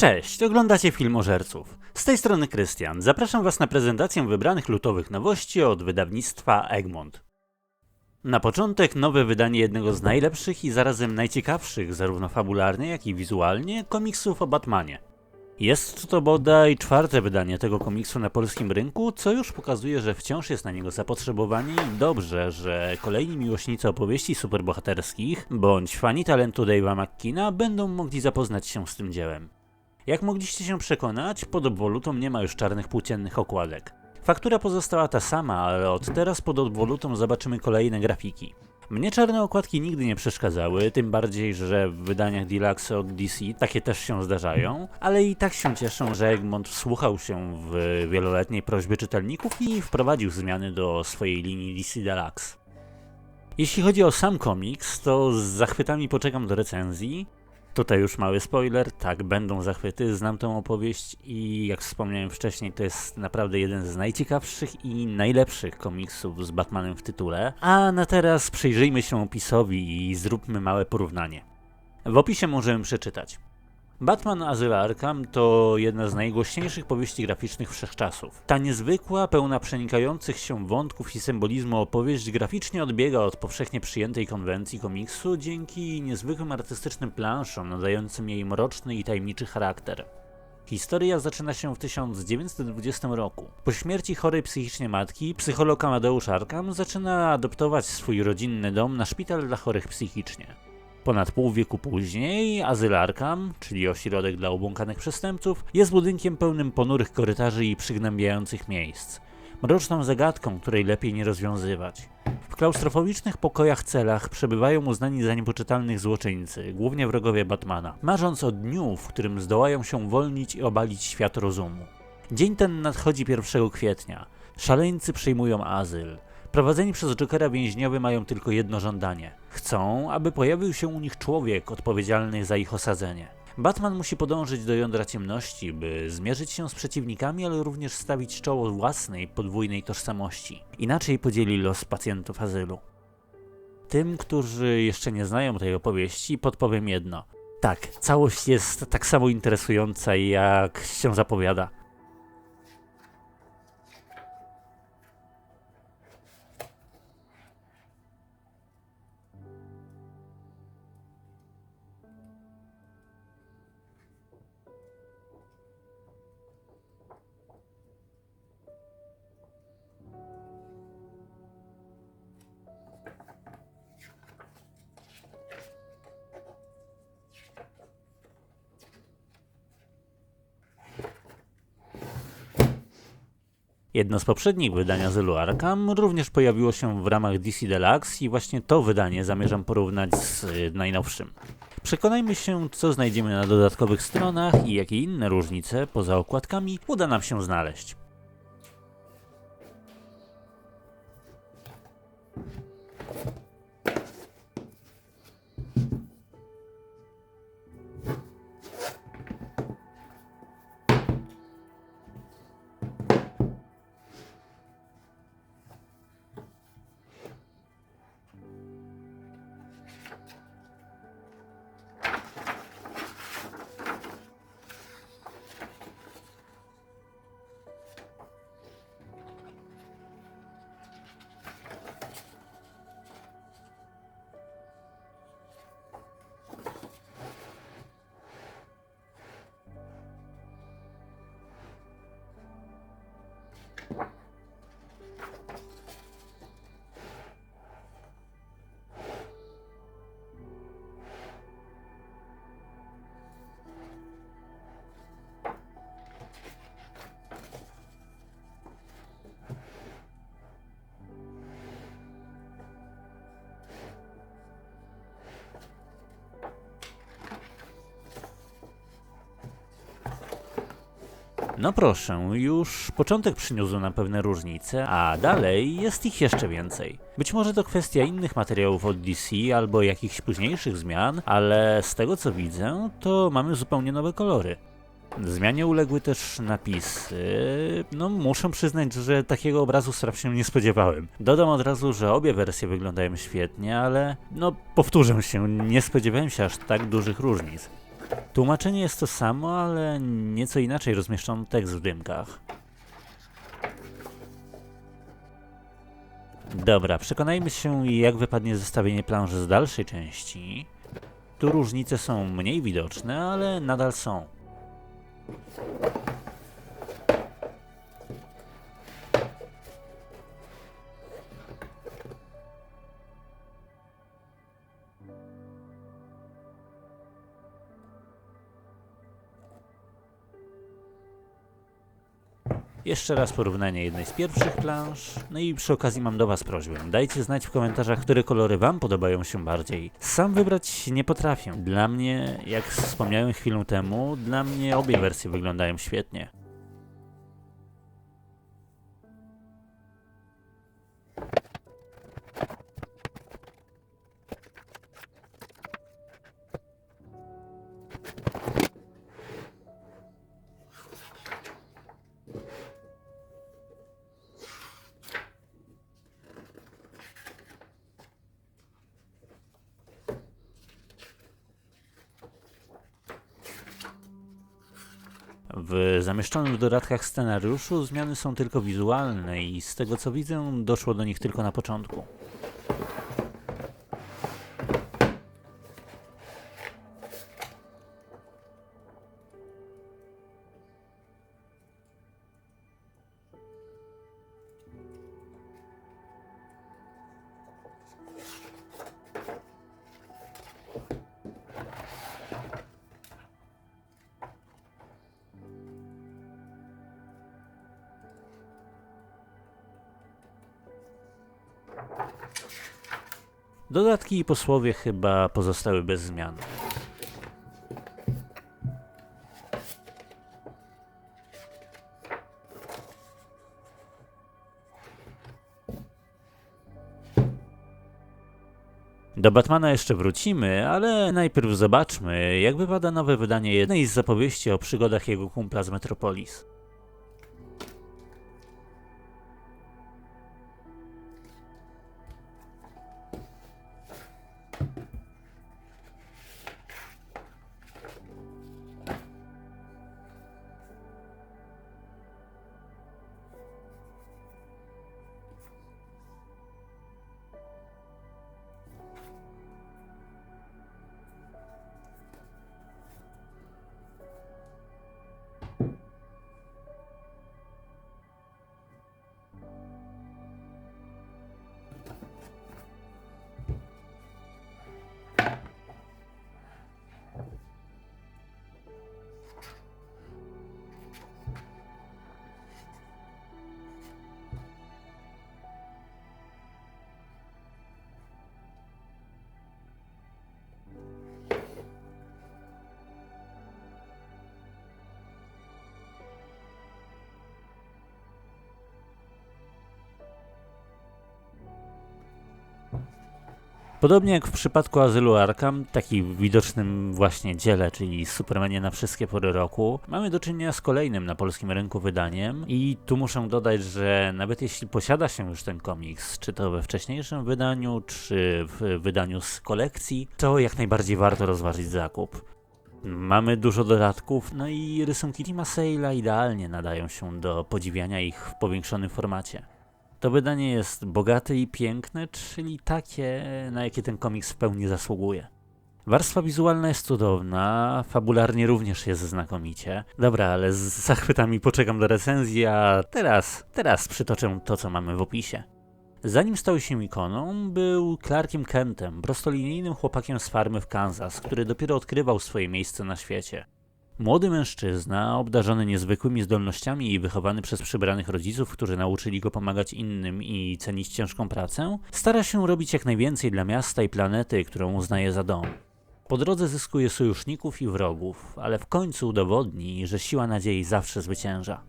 Cześć, oglądacie żerców. Z tej strony Krystian. Zapraszam Was na prezentację wybranych lutowych nowości od wydawnictwa Egmont. Na początek nowe wydanie jednego z najlepszych i zarazem najciekawszych, zarówno fabularnie, jak i wizualnie, komiksów o Batmanie. Jest to bodaj czwarte wydanie tego komiksu na polskim rynku, co już pokazuje, że wciąż jest na niego zapotrzebowanie i dobrze, że kolejni miłośnicy opowieści superbohaterskich, bądź fani talentu Dave'a McKeana będą mogli zapoznać się z tym dziełem. Jak mogliście się przekonać, pod obwolutą nie ma już czarnych płóciennych okładek. Faktura pozostała ta sama, ale od teraz pod obwolutą zobaczymy kolejne grafiki. Mnie czarne okładki nigdy nie przeszkadzały, tym bardziej, że w wydaniach Deluxe od DC takie też się zdarzają, ale i tak się cieszę, że Egmont wsłuchał się w wieloletniej prośby czytelników i wprowadził zmiany do swojej linii DC Deluxe. Jeśli chodzi o sam komiks, to z zachwytami poczekam do recenzji. Tutaj już mały spoiler, tak, będą zachwyty, znam tę opowieść i jak wspomniałem wcześniej, to jest naprawdę jeden z najciekawszych i najlepszych komiksów z Batmanem w tytule. A na teraz przyjrzyjmy się opisowi i zróbmy małe porównanie. W opisie możemy przeczytać. Batman Azyl Arkham to jedna z najgłośniejszych powieści graficznych wszechczasów. Ta niezwykła, pełna przenikających się wątków i symbolizmu opowieść graficznie odbiega od powszechnie przyjętej konwencji komiksu dzięki niezwykłym artystycznym planszom nadającym jej mroczny i tajemniczy charakter. Historia zaczyna się w 1920 roku. Po śmierci chorej psychicznie matki, psycholog Amadeusz Arkham zaczyna adoptować swój rodzinny dom na szpital dla chorych psychicznie. Ponad pół wieku później Azyl Arkham, czyli ośrodek dla obłąkanych przestępców, jest budynkiem pełnym ponurych korytarzy i przygnębiających miejsc. Mroczną zagadką, której lepiej nie rozwiązywać. W klaustrofobicznych pokojach celach przebywają uznani za niepoczytalnych złoczyńcy, głównie wrogowie Batmana, marząc o dniu, w którym zdołają się uwolnić i obalić świat rozumu. Dzień ten nadchodzi 1 kwietnia. Szaleńcy przyjmują azyl. Prowadzeni przez Jokera więźniowie mają tylko jedno żądanie. Chcą, aby pojawił się u nich człowiek odpowiedzialny za ich osadzenie. Batman musi podążyć do jądra ciemności, by zmierzyć się z przeciwnikami, ale również stawić czoło własnej podwójnej tożsamości. Inaczej podzieli los pacjentów azylu. Tym, którzy jeszcze nie znają tej opowieści, podpowiem jedno. Tak, całość jest tak samo interesująca, jak się zapowiada. Jedno z poprzednich wydań Azylu Arkham również pojawiło się w ramach DC Deluxe i właśnie to wydanie zamierzam porównać z y, najnowszym. Przekonajmy się, co znajdziemy na dodatkowych stronach i jakie inne różnice, poza okładkami, uda nam się znaleźć. No proszę, już początek przyniósł nam pewne różnice, a dalej jest ich jeszcze więcej. Być może to kwestia innych materiałów od DC albo jakichś późniejszych zmian, ale z tego co widzę, to mamy zupełnie nowe kolory. Zmianie uległy też napisy. No, muszę przyznać, że takiego obrazu straf się nie spodziewałem. Dodam od razu, że obie wersje wyglądają świetnie, ale no, powtórzę się, nie spodziewałem się aż tak dużych różnic. Tłumaczenie jest to samo, ale nieco inaczej rozmieszczono tekst w dymkach. Dobra, przekonajmy się, jak wypadnie zestawienie planży z dalszej części. Tu różnice są mniej widoczne, ale nadal są. Jeszcze raz porównanie jednej z pierwszych planż. No i przy okazji mam do Was prośbę. Dajcie znać w komentarzach, które kolory Wam podobają się bardziej. Sam wybrać nie potrafię. Dla mnie, jak wspomniałem chwilę temu, dla mnie obie wersje wyglądają świetnie. W zamieszczonym w dodatkach scenariuszu zmiany są tylko wizualne i z tego co widzę, doszło do nich tylko na początku. Dodatki i posłowie chyba pozostały bez zmian. Do Batmana jeszcze wrócimy, ale najpierw zobaczmy, jak wypada nowe wydanie jednej z zapowieści o przygodach jego kumpla z Metropolis. Podobnie jak w przypadku Azylu Arkham, taki w widocznym właśnie dziele, czyli Supermanie na wszystkie pory roku, mamy do czynienia z kolejnym na polskim rynku wydaniem i tu muszę dodać, że nawet jeśli posiada się już ten komiks, czy to we wcześniejszym wydaniu, czy w wydaniu z kolekcji, to jak najbardziej warto rozważyć zakup. Mamy dużo dodatków, no i rysunki Tima Sale'a idealnie nadają się do podziwiania ich w powiększonym formacie. To wydanie jest bogate i piękne, czyli takie, na jakie ten komiks w pełni zasługuje. Warstwa wizualna jest cudowna, fabularnie również jest znakomicie. Dobra, ale z zachwytami poczekam do recenzji, a teraz, teraz przytoczę to, co mamy w opisie. Zanim stał się ikoną, był Clarkiem Kentem, prostolinijnym chłopakiem z farmy w Kansas, który dopiero odkrywał swoje miejsce na świecie. Młody mężczyzna, obdarzony niezwykłymi zdolnościami i wychowany przez przybranych rodziców, którzy nauczyli go pomagać innym i cenić ciężką pracę, stara się robić jak najwięcej dla miasta i planety, którą uznaje za dom. Po drodze zyskuje sojuszników i wrogów, ale w końcu udowodni, że siła nadziei zawsze zwycięża.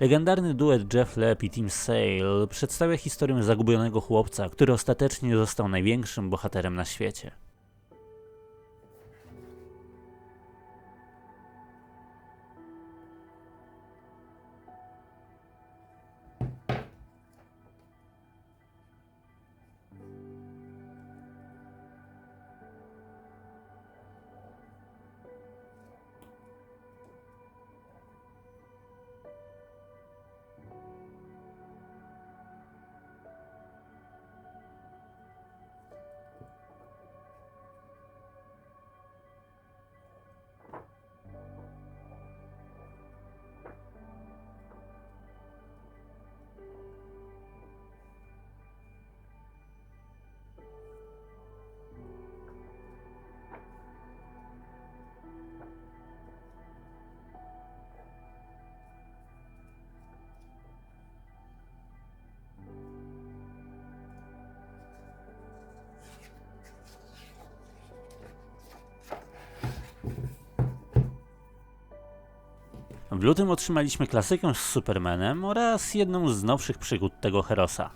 Legendarny duet Jeff Lepp i Tim Sale przedstawia historię zagubionego chłopca, który ostatecznie został największym bohaterem na świecie. W lutym otrzymaliśmy klasykę z Supermanem oraz jedną z nowszych przygód tego herosa.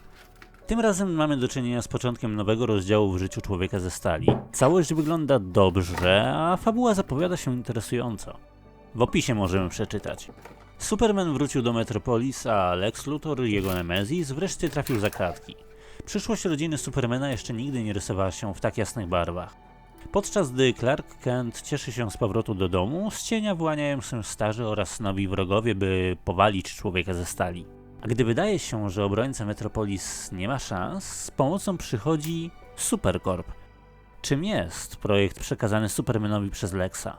Tym razem mamy do czynienia z początkiem nowego rozdziału w życiu człowieka ze stali. Całość wygląda dobrze, a fabuła zapowiada się interesująco. W opisie możemy przeczytać. Superman wrócił do Metropolis, a Lex Luthor, jego Nemezis, wreszcie trafił za kratki. Przyszłość rodziny Supermana jeszcze nigdy nie rysowała się w tak jasnych barwach. Podczas gdy Clark Kent cieszy się z powrotu do domu, z cienia wyłaniają się starzy oraz nowi wrogowie, by powalić człowieka ze stali. A gdy wydaje się, że obrońca Metropolis nie ma szans, z pomocą przychodzi Supercorp. Czym jest projekt przekazany Supermanowi przez Lexa?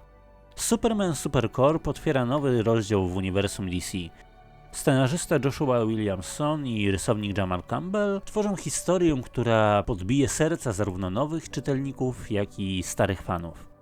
Superman Supercorp otwiera nowy rozdział w uniwersum DC. Scenarzysta Joshua Williamson i rysownik Jamal Campbell tworzą historię, która podbije serca zarówno nowych czytelników, jak i starych fanów.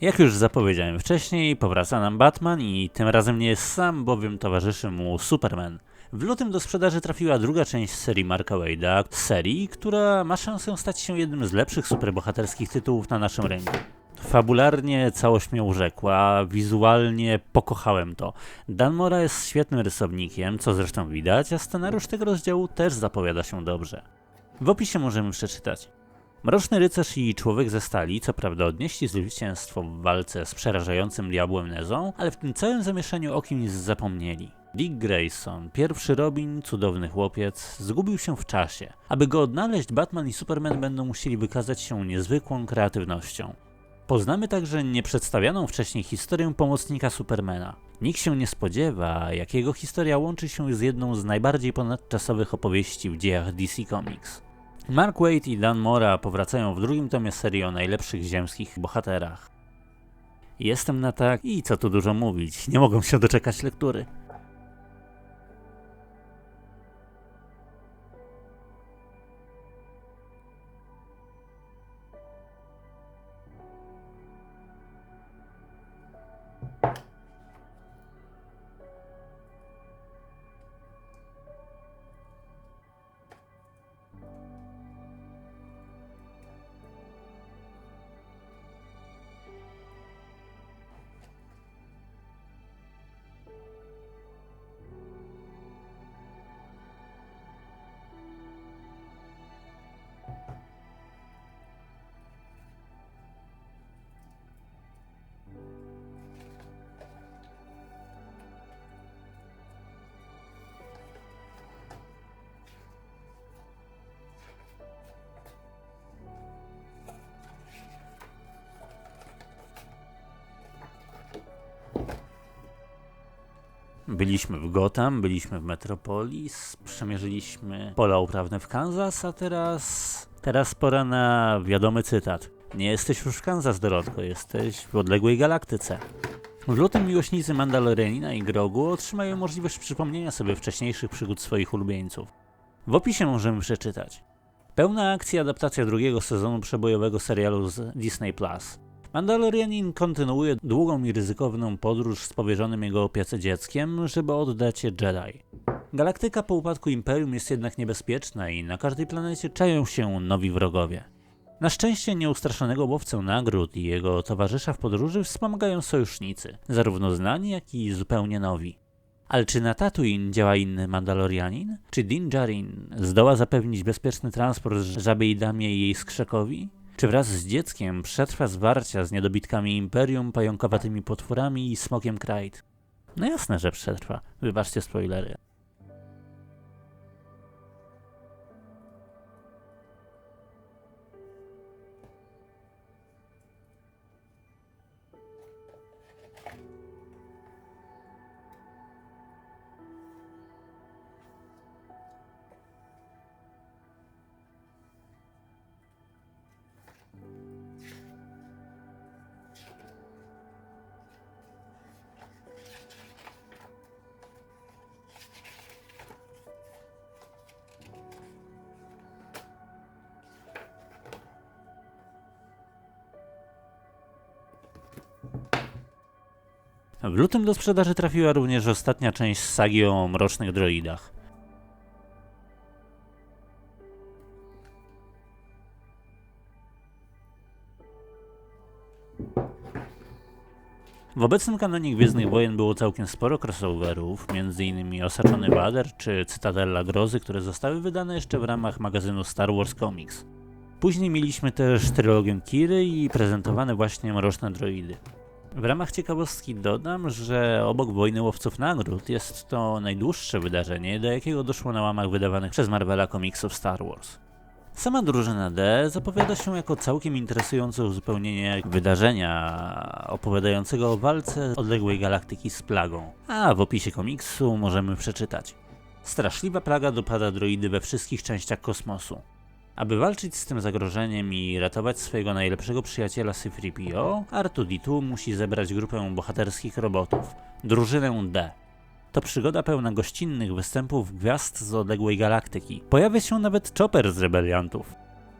Jak już zapowiedziałem wcześniej, powraca nam Batman i tym razem nie jest sam, bowiem towarzyszy mu Superman. W lutym do sprzedaży trafiła druga część serii Marka Wade'a, serii, która ma szansę stać się jednym z lepszych superbohaterskich tytułów na naszym rynku. Fabularnie całość mnie urzekła, wizualnie pokochałem to. Dan Mora jest świetnym rysownikiem, co zresztą widać, a scenariusz tego rozdziału też zapowiada się dobrze. W opisie możemy przeczytać. Mroczny rycerz i człowiek ze stali, co prawda odnieśli zwycięstwo w walce z przerażającym diabłem Nezą, ale w tym całym zamieszaniu o kimś zapomnieli. Dick Grayson, pierwszy Robin, cudowny chłopiec, zgubił się w czasie. Aby go odnaleźć, Batman i Superman będą musieli wykazać się niezwykłą kreatywnością. Poznamy także nieprzedstawioną wcześniej historię pomocnika Supermana. Nikt się nie spodziewa, jak jego historia łączy się z jedną z najbardziej ponadczasowych opowieści w dziejach DC Comics. Mark Waid i Dan Mora powracają w drugim tomie serii o najlepszych ziemskich bohaterach. Jestem na tak i co tu dużo mówić, nie mogą się doczekać lektury. Byliśmy w Gotham, byliśmy w Metropolis, przemierzyliśmy pola uprawne w Kansas, a teraz... Teraz pora na wiadomy cytat. Nie jesteś już w Kansas, Dorotko, jesteś w odległej galaktyce. W lutym miłośnicy Mandalorianina i Grogu otrzymają możliwość przypomnienia sobie wcześniejszych przygód swoich ulubieńców. W opisie możemy przeczytać. Pełna akcja adaptacja drugiego sezonu przebojowego serialu z Disney+. Mandalorianin kontynuuje długą i ryzykowną podróż z powierzonym jego opiece dzieckiem, żeby oddać je Jedi. Galaktyka po upadku Imperium jest jednak niebezpieczna i na każdej planecie czają się nowi wrogowie. Na szczęście nieustraszonego łowcę nagród i jego towarzysza w podróży wspomagają sojusznicy, zarówno znani, jak i zupełnie nowi. Ale czy na Tatooine działa inny Mandalorianin? Czy Din Djarin zdoła zapewnić bezpieczny transport żabej damie i jej skrzekowi? Czy wraz z dzieckiem przetrwa zwarcia z niedobitkami Imperium, pająkowatymi potworami i smokiem Kraid? No jasne, że przetrwa. Wybaczcie spoilery. W lutym do sprzedaży trafiła również ostatnia część sagi o mrocznych droidach. W obecnym kanonie Gwiezdnych Wojen było całkiem sporo crossoverów, m.in. Osaczony Wader czy Cytadella Grozy, które zostały wydane jeszcze w ramach magazynu Star Wars Comics. Później mieliśmy też trylogię Kiry i prezentowane właśnie Mroczne Droidy. W ramach ciekawostki dodam, że obok Wojny Łowców Nagród jest to najdłuższe wydarzenie, do jakiego doszło na łamach wydawanych przez Marvela komiksów Star Wars. Sama drużyna D zapowiada się jako całkiem interesujące uzupełnienie wydarzenia opowiadającego o walce odległej galaktyki z plagą. A w opisie komiksu możemy przeczytać. Straszliwa plaga dopada droidy we wszystkich częściach kosmosu. Aby walczyć z tym zagrożeniem i ratować swojego najlepszego przyjaciela C-3PO, R2-D2 musi zebrać grupę bohaterskich robotów, drużynę D. To przygoda pełna gościnnych występów gwiazd z odległej galaktyki. Pojawia się nawet Chopper z rebeliantów.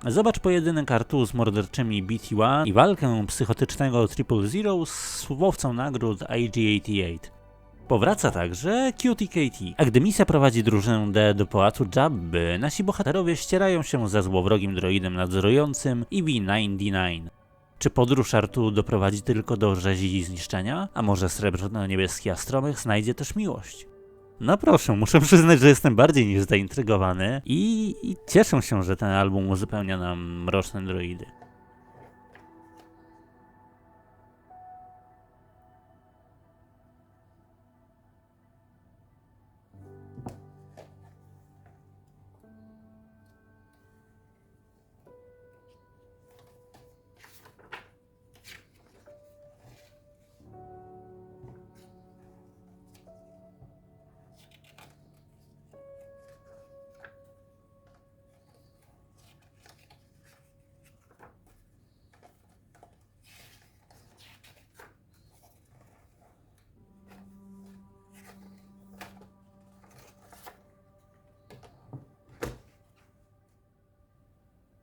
Zobacz pojedynek Artu z morderczymi BT-1 i walkę psychotycznego Triple Zero z łowcą nagród IG-88. Powraca także QTKT, a gdy misja prowadzi drużynę D do pałacu Jabby, nasi bohaterowie ścierają się ze złowrogim droidem nadzorującym EV-99. Czy podróż Artu doprowadzi tylko do rzezi i zniszczenia? A może srebrno-niebieski astromech znajdzie też miłość? No proszę, muszę przyznać, że jestem bardziej niż zaintrygowany i, i cieszę się, że ten album uzupełnia nam mroczne droidy.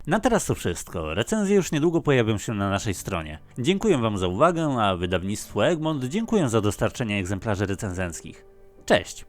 Na teraz to wszystko. Recenzje już niedługo pojawią się na naszej stronie. Dziękuję Wam za uwagę, a wydawnictwu Egmont dziękuję za dostarczenie egzemplarzy recenzenckich. Cześć!